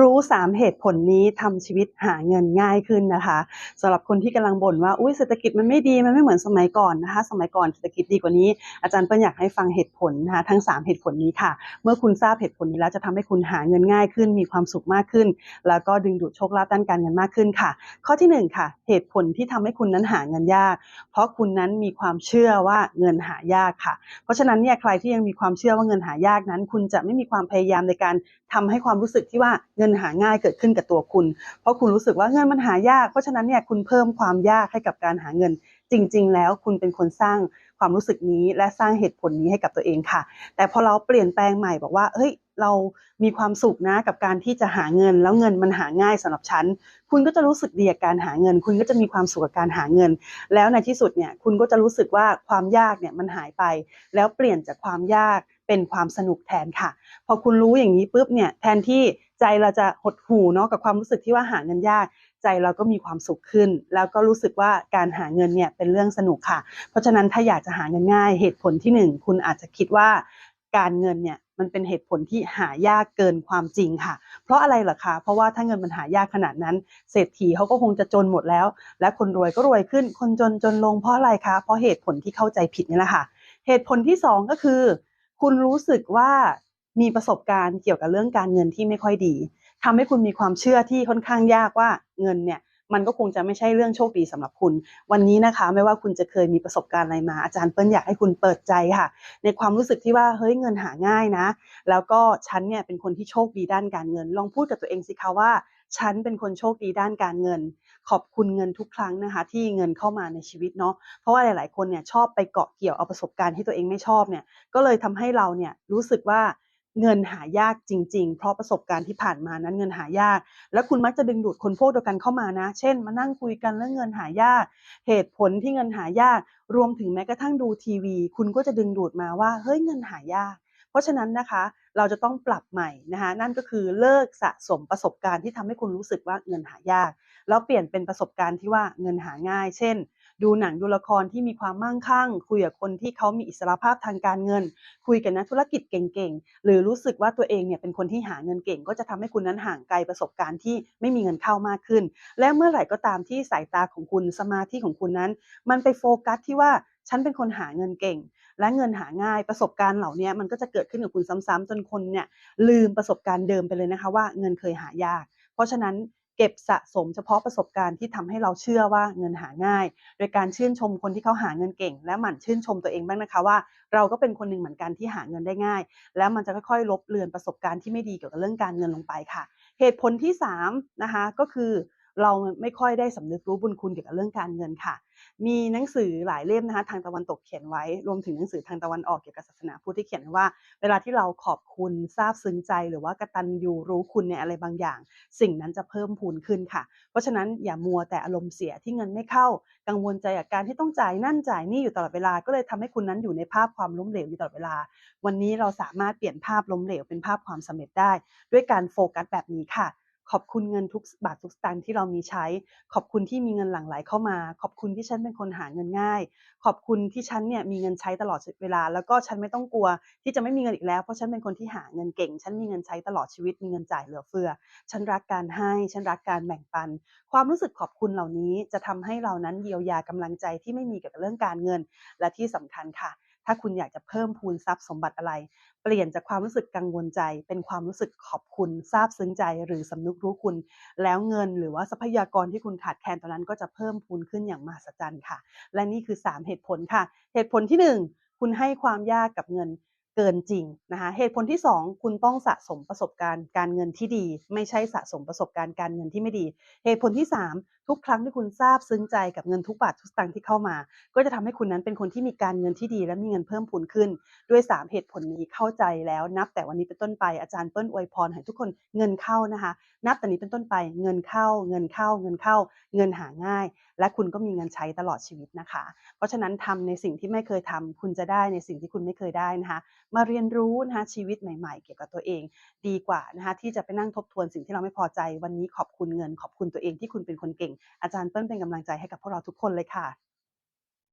รู้ 3 เหตุผลนี้ทำชีวิตหาเงินง่ายขึ้นนะคะสำหรับคนที่กำลังบ่นว่าอุ้ยเศรษฐกิจมันไม่ดีมันไม่เหมือนสมัยก่อนนะคะ สมัยก่อนเศรษฐกิจดีกว่านี้อาจารย์เปิ้ลอยากให้ฟังเหตุผลนะคะทั้ง 3 เหตุผลนี้ค่ะ เมื่อคุณทราบเหตุผลนี้แล้วจะทำให้คุณหาเงินง่ายขึ้น มีความสุขมากขึ้น แล้วก็ดึงดูดโชคลาภด้านการเงินมากขึ้นค่ะ ข้อที่ 1 ค่ะ เหตุผลที่ทำให้คุณนั้นหาเงินยาก เพราะคุณนั้นมีความเชื่อว่าเงินหายากค่ะ เพราะฉะนั้นเนี่ยใครที่ยังมีความเชื่อว่าเงินหายากนั้น คุณจะไม่มีความพยายามในการทำให้ความรู้สึกที่ว่าเงินหาง่ายเกิดขึ้นกับตัวคุณ เพราะคุณรู้สึกว่าเงินมันหายาก เพราะฉะนั้นเนี่ยคุณเพิ่มความยากให้กับการหาเงิน จริง ๆ แล้วคุณเป็นคนสร้างความรู้สึกนี้และสร้างเหตุผลนี้ให้กับตัวเองค่ะ แต่พอเราเปลี่ยนแปลงใหม่บอกว่าเฮ้ยเรามีความสุขนะกับการที่จะหาเงิน แล้วเงินมันหาง่ายสำหรับฉัน คุณก็จะรู้สึกดีกับการหาเงิน คุณก็จะมีความสุขกับการหาเงิน แล้วในที่สุดเนี่ยคุณก็จะรู้สึกว่าความยากเนี่ยมันหายไป แล้วเปลี่ยนจากความยาก เป็นความสนุกแทนค่ะ พอคุณรู้อย่างนี้ปุ๊บเนี่ยแทนที่ใจเราจะหดหู่เนาะกับความรู้สึกที่ว่าหาเงินยาก ใจเราก็มีความสุขขึ้น แล้วก็รู้สึกว่าการหาเงินเนี่ยเป็นเรื่องสนุกค่ะ เพราะฉะนั้นถ้าอยากจะหาเงินง่าย เหตุผลที่หนึ่งคุณอาจจะคิดว่าการเงินเนี่ยมันเป็นเหตุผลที่หายากเกินความจริงค่ะ เพราะอะไรล่ะคะ เพราะว่าถ้าเงินมันหายากขนาดนั้น เศรษฐีเขาก็คงจะจนหมดแล้ว และคนรวยก็รวยขึ้น คนจนจนลงเพราะอะไรคะ เพราะเหตุผลที่เข้าใจผิดนี่แหละค่ะ เหตุผลที่สองก็คือ คุณรู้สึกว่ามีประสบการณ์เกี่ยวกับเรื่องการเงินที่ไม่ค่อยดีทำให้คุณมีความเชื่อที่ค่อนข้างยากว่าเงินเนี่ยมันก็คงจะไม่ใช่เรื่องโชคดีสำหรับคุณ วันนี้นะคะ ไม่ว่าคุณจะเคยมีประสบการณ์อะไรมา อาจารย์เปิ้ลอยากให้คุณเปิดใจค่ะ ในความรู้สึกที่ว่าเฮ้ยเงินหาง่ายนะ แล้วก็ฉันเนี่ยเป็นคนที่โชคดีด้านการเงิน ลองพูดกับตัวเองสิคะว่า ฉันเป็นคนโชคดีด้านการเงิน ขอบคุณเงินทุกครั้งนะคะ ที่เงินเข้ามาในชีวิตเนาะเพราะว่าหลาย ๆ คนเนี่ยชอบไปเกาะเกี่ยวเอาประสบการณ์ที่ตัวเองไม่ชอบเนี่ยก็เลยทำให้เราเนี่ยรู้สึกว่าเงินหายากจริง ๆ เพราะประสบการณ์ที่ผ่านมานั้นเงินหายาก แล้วคุณมักจะดึงดูดคนพวกเดียวกันเข้ามานะ เช่น มานั่งคุยกันเรื่องเงินหายาก เหตุผลที่เงินหายาก รวมถึงแม้กระทั่งดูทีวี คุณก็จะดึงดูดมาว่า เฮ้ยเงินหายาก เพราะฉะนั้นนะคะเราจะต้องปรับใหม่นะคะนั่นก็คือเลิกสะสมประสบการณ์ที่ทำให้คุณรู้สึกว่าเงินหายาก แล้วเปลี่ยนเป็นประสบการณ์ที่ว่าเงินหาง่าย เช่น ดูหนังดูละครที่มีความมั่งคั่ง คุยกับคนที่เขามีอิสรภาพทางการเงิน คุยกับนักธุรกิจเก่งๆ หรือรู้สึกว่าตัวเองเนี่ยเป็นคนที่หาเงินเก่ง ก็จะทำให้คุณนั้นห่างไกลประสบการณ์ที่ไม่มีเงินเข้ามากขึ้น และเมื่อไหร่ก็ตามที่สายตาของคุณสมาธิของคุณนั้น มันไปโฟกัสที่ว่าฉันเป็นคนหาเงินเก่ง และเงินหาง่ายประสบการณ์เหล่านี้มันก็จะเกิดขึ้นกับคุณซ้ำๆจนคนเนี่ยลืมประสบการณ์เดิมไปเลยนะคะว่าเงินเคยหายาก เพราะฉะนั้นเก็บสะสมเฉพาะประสบการณ์ที่ทำให้เราเชื่อว่าเงินหาง่าย โดยการชื่นชมคนที่เขาหาเงินเก่ง และหมั่นชื่นชมตัวเองบ้างนะคะว่า เราก็เป็นคนหนึ่งเหมือนกันที่หาเงินได้ง่าย แล้วมันจะค่อยๆ ลบเลือนประสบการณ์ที่ไม่ดีเกี่ยวกับเรื่องการเงินลงไปค่ะ เหตุผลที่3นะคะก็คือ เราไม่ค่อยได้สำนึกรู้บุญคุณเกี่ยวกับเรื่องการเงินค่ะ มีหนังสือหลายเล่มนะคะทางตะวันตกเขียนไว้ รวมถึงหนังสือทางตะวันออกเกี่ยวกับศาสนาพุทธที่เขียนว่า เวลาที่เราขอบคุณซาบซึ้งใจ หรือว่ากตัญญูรู้คุณในอะไรบางอย่าง สิ่งนั้นจะเพิ่มพูนขึ้นค่ะ เพราะฉะนั้นอย่ามัวแต่อารมณ์เสียที่เงินไม่เข้า กังวลใจกับการที่ต้องจ่ายนั่นจ่ายนี่อยู่ตลอดเวลา ก็เลยทำให้คุณนั้นอยู่ในภาพความล้มเหลวอยู่ตลอดเวลา วันนี้เราสามารถเปลี่ยนภาพล้มเหลวเป็นภาพความสำเร็จได้ ด้วยการโฟกัสแบบนี้ค่ะ ขอบคุณเงินทุกบาททุกสตางค์ที่เรามีใช้ ขอบคุณที่มีเงินหลั่งไหลเข้ามา ขอบคุณที่ฉันเป็นคนหาเงินง่าย ขอบคุณที่ฉันเนี่ยมีเงินใช้ตลอดเวลา แล้วก็ฉันไม่ต้องกลัว ที่จะไม่มีเงินอีกแล้วเพราะฉันเป็นคนที่หาเงินเก่ง ฉันมีเงินใช้ตลอดชีวิตมีเงินจ่ายเหลือเฟือ ฉันรักการให้ฉันรักการแบ่งปัน ความรู้สึกขอบคุณเหล่านี้จะทำให้เรานั้นเยียวยากำลังใจที่ไม่มีเกี่ยวกับเรื่องการเงิน และที่สำคัญค่ะ ถ้าคุณอยากจะเพิ่มพูนทรัพย์สมบัติอะไร เปลี่ยนจากความรู้สึกกังวลใจ เป็นความรู้สึกขอบคุณซาบซึ้งใจ หรือสำนึกรู้คุณ แล้วเงินหรือว่าทรัพยากรที่คุณขาดแคลนตอนนั้นก็จะเพิ่มพูนขึ้นอย่างมหัศจรรย์ค่ะ และนี่คือ 3 เหตุผลค่ะ เหตุผลที่ 1 คุณให้ความยากกับเงิน เกินจริงนะคะเหตุผลที่ 2 คุณต้องสะสมประสบการณ์การเงินที่ดี ไม่ใช่สะสมประสบการณ์การเงินที่ไม่ดี เหตุผลที่ 3 ทุกครั้งที่คุณซาบซึ้งใจกับเงินทุกบาททุกสตางค์ที่เข้ามา ก็จะทำให้คุณนั้นเป็นคนที่มีการเงินที่ดี และมีเงินเพิ่มพูนขึ้น ด้วย 3 เหตุผลนี้เข้าใจแล้วนับแต่วันนี้เป็นต้นไปอาจารย์เปิ้ลอวยพรให้ทุกคนเงินเข้านะคะนับแต่นี้เป็นต้นไปเงินเข้า เงินเข้าเงินเข้า เงินหาง่าย และคุณก็มีเงินใช้ตลอดชีวิตนะคะ เพราะฉะนั้นทำในสิ่งที่ไม่เคยทำคุณจะได้ในสิ่งที่คุณไม่เคยได้นะคะมาเรียนรู้นะคะชีวิตใหม่ ๆ เกี่ยวกับตัวเอง ดีกว่านะคะที่จะไปนั่งทบทวนสิ่งที่เราไม่พอใจวันนี้ขอบคุณเงิน ขอบคุณตัวเองที่คุณเป็นคนเก่ง อาจารย์เปิ้ลเป็นกำลังใจให้กับพวกเราทุกคนเลยค่ะ